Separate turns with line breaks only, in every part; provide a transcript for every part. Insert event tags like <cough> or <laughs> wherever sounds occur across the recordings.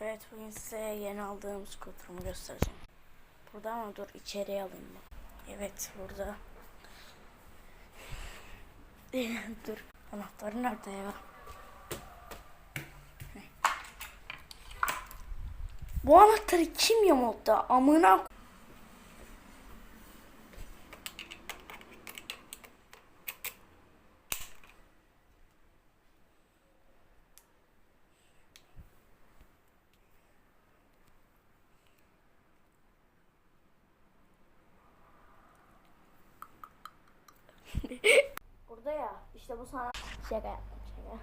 Evet bugün size yeni aldığım skuterumu göstereceğim. Burada ama dur içeriye alayım bak. Evet burada. <laughs> dur anahtarı nerede ya? Bu anahtarı kim yamulttu? Amına Burada ya işte bu sana şaka yaptım şaka.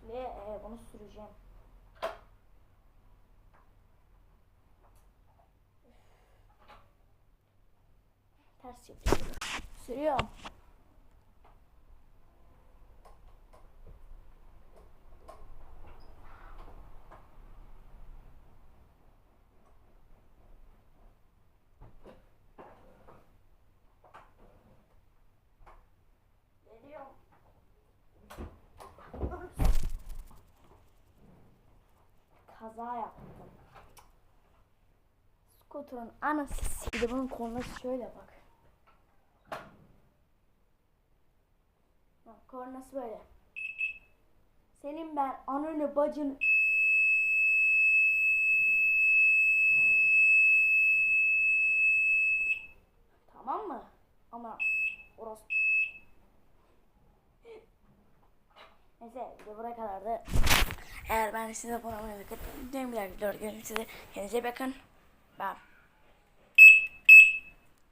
Şimdi e, bunu süreceğim. Ters yapıyorum. Sürüyorum. Kaza yaptım. Skuter'ın anası s- Bir de bunun kornası şöyle bak. Bak kornası böyle. Senin ben ananı bacını... Tamam mı? Ama orası... Neyse video buraya kadardı. Eğer ben size abone olmayı ve bir dahaki videoda. Kendinize bakın. Bye.